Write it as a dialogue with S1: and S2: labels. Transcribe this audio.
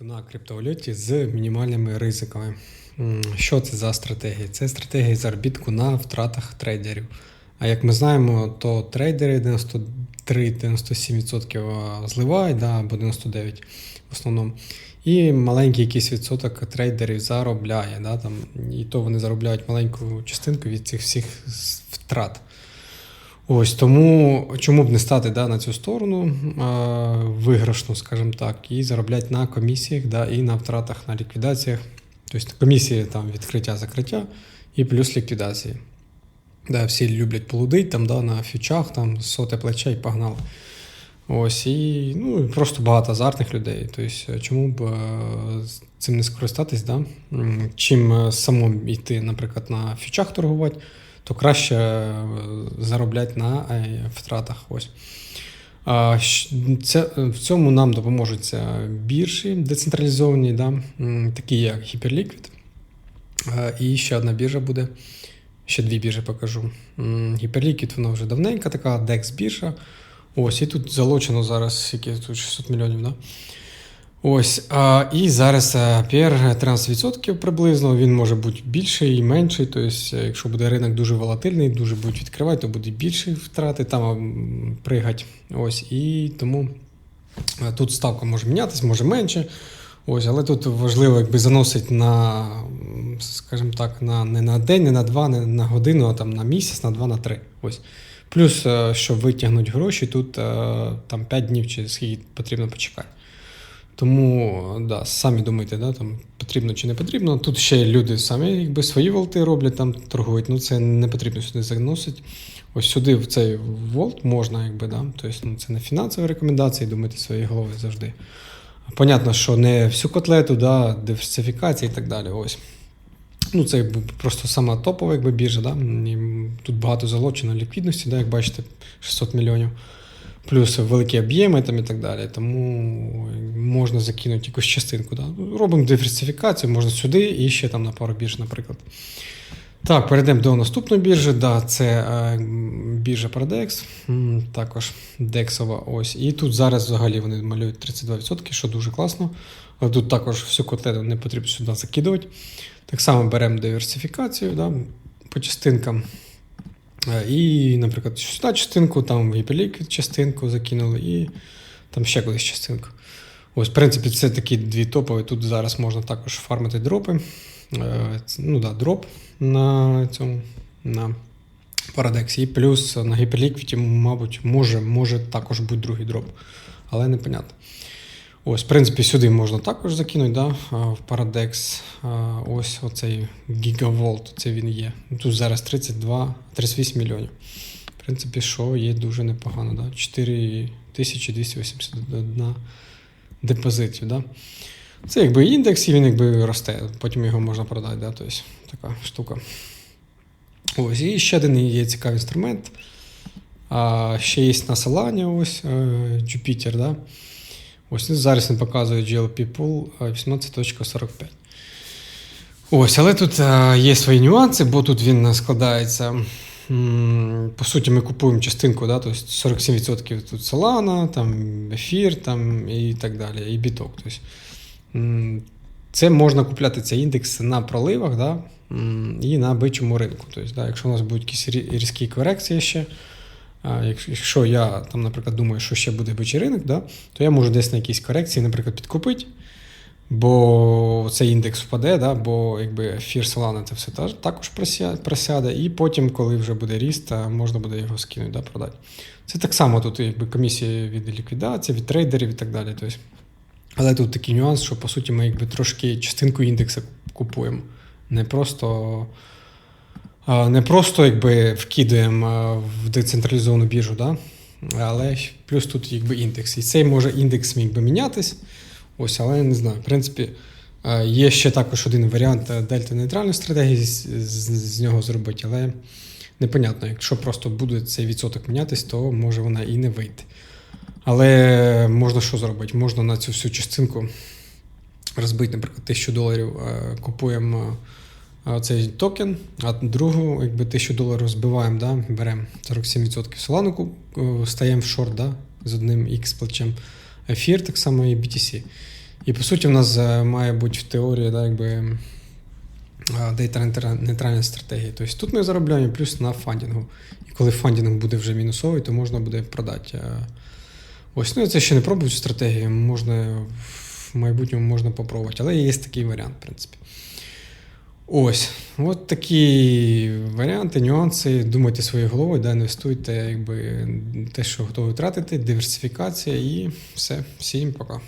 S1: На криптовалюті з мінімальними ризиками. Що це за стратегія? Це стратегія заробітку на втратах трейдерів. А як ми знаємо, то трейдери 93-97% зливають, да, або 99% в основному. І маленький якийсь відсоток трейдерів заробляє. Да, там, і то вони заробляють маленьку частинку від цих всіх втрат. Ось тому чому б не стати да, на цю сторону е, виграшну, скажімо так, і заробляти на комісіях, да, і на втратах на ліквідаціях. Тобто комісії там відкриття, закриття і плюс ліквідації. Да, всі люблять полудить там, да, на фьючах, там соте плече і погнали. Ось, і ну, просто багато азартних людей. Тобто, чому б е, цим не скористатись, да? Чим е, самому йти, наприклад, на фьючах торгувати, то краще е, заробляти на е, втратах. Ось. Це, в цьому нам допоможуть це біржі децентралізовані, да? такі як Hyperliquid. Е, І ще одна біржа буде. Ще дві біржі покажу. Hyperliquid, вона вже давненька, така DEX біржа. Ось, і тут залучено зараз скільки тут 600 мільйонів, да? Ось, а, і зараз PR 13% приблизно, він може бути більший і менший. Тобто, якщо буде ринок дуже волатильний, дуже будуть відкривати, то буде більші втрати, там пригать. Ось, і тому е, тут ставка може мінятися, може менше. Ось, але тут важливо якби заносить на, скажімо так, на, не на день, не на два, не на годину, а там на місяць, на два, на три. Ось. Плюс, е, щоб витягнути гроші, тут там 5 днів чи скільки потрібно почекати. Тому да, самі думайте, да, там, потрібно чи не потрібно. Тут ще люди самі якби, свої волти роблять, там торгують. Ну це не потрібно сюди заносити. Ось сюди в цей волт можна, якби, да. Тобто, ну, це не фінансові рекомендації, думайте своєю головою завжди. Понятно, що не всю котлету, да, диверсифікація і так далі. Ось. Ну, це якби просто сама топова якби, біржа, да? тут багато залучено ліквідності, да, як бачите, 600 мільйонів. Плюс великі об'єми там і так далі. Тому можна закинути якусь частинку. Да? Робимо диверсифікацію, можна сюди і ще там на пару бірж, наприклад. Так, перейдемо до наступної біржі. Да, це е, біржа Paradex, також дексова ось. І тут зараз взагалі вони малюють 32%, що дуже класно. Але тут також всю котлету не потрібно сюди закидувати. Так само беремо диверсифікацію да, по частинкам. Е, І, наприклад, сюди частинку, там Hyperliquid частинку закинули, і там ще кудись частинку. Ось, в принципі, це такі дві топові. Тут зараз можна також фармити дропи. Е, Ну да, дроп на цьому на Paradex. І плюс на Hyperliquid, мабуть, може, може також бути другий дроп, але непонятно. Ось, в принципі, сюди можна також закинути, да, в Paradex. Ось оцей Gigavolt, це він є. Ну, Тут зараз 32, 38 мільйонів. В принципі, що є дуже непогано, да? 4281 депозитів. Да? Це якби індекс, і він якби росте, потім його можна продати. Да? Тобто, така штука. Ось, і ще один є цікавий інструмент. А, ще є на Solana, ось е, Jupiter, да? Ось зараз він показує GLP Pool е, 18.45. Ось, але тут е, є свої нюанси, бо тут він складається. По суті, ми купуємо частинку, да, тобто 47% тут Solana, там ефір там, і так далі, і біток. Тобто, це можна купляти цей індекс на проливах да, і на бичому ринку. Тобто, да, якщо у нас будуть якісь різкі корекції ще, якщо- я там, наприклад, думаю, що ще буде бичий ринок, да, то я можу десь на якісь корекції, наприклад, підкупити, бо цей індекс впаде, да, бо якби ефір Solana це все також просяде, і потім, коли вже буде ріст, можна буде його скинути, да, продати. Це так само тут якби комісія від ліквідації, від трейдерів і так далі. Тобто, але тут такий нюанс, що по суті ми якби трошки частинку індексу купуємо. Не просто, не просто якби вкидаємо в децентралізовану біржу, да? але плюс тут якби індекс. І цей може індекс міг би мінятись. Ось, але я не знаю. В принципі, є ще також один варіант е, дельта-нейтральної стратегії з, з, з нього зробити, але непонятно, якщо просто буде цей відсоток мінятись, то може вона і не вийде. Але можна що зробити? Можна на цю всю частинку розбити, наприклад, 1000 доларів, е, купуємо цей токен, а другу, якби 1000 доларів збиваємо, да, беремо 47% Solana, е, стаємо в шорт да, з одним X плечем. Ефір так само і BTC. І по суті, в нас е, має бути в теорії, да, якби. Нейтральна стратегія. Тобто тут ми заробляємо плюс на фандінгу. І коли фандінг буде вже мінусовий, то можна буде продати. е, Ось, ну це ще не пробую цю стратегію. Можна в майбутньому можна попробувати, але є такий варіант, в принципі. Ось, от такі варіанти, нюанси. Думайте своєю головою, да, інвестуйте, якби те, що готові втратити, диверсифікація і все. Всім пока.